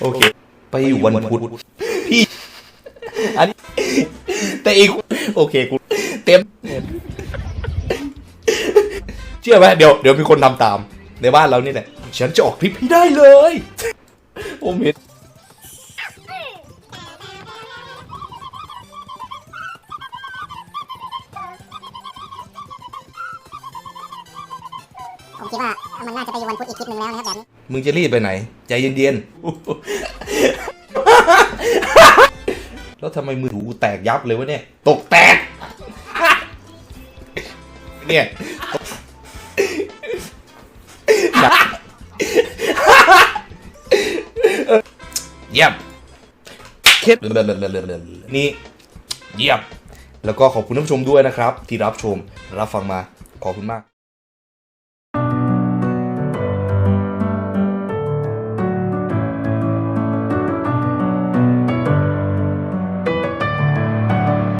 โอเค ไปวันพุธพี่อันนี้แต่อีกโอเคกูเต็มเชื่อไหมเดี๋ยวเดี๋ยวมีคนทำตาม ในบ้านเรานี่แหละฉันจะออกคลิปให้ได้เลย ผมเห็น ผมคิดว่ามันน่าจะไปวันพุธอีกคลิปหนึ่งแล้วนะครับแบบนี้ มึงจะรีบไปไหน ใจเย็นๆ แล้วทำไมมือถือกูแตกยับเลยวะเนี่ย ตกแตก เนี่ยเยี่ยมเคสนี่เยี่ยมแล้วก็ขอบคุณท่านผู้ชมด้วยนะครับ ที่รับชมรับฟังมาขอบคุณมาก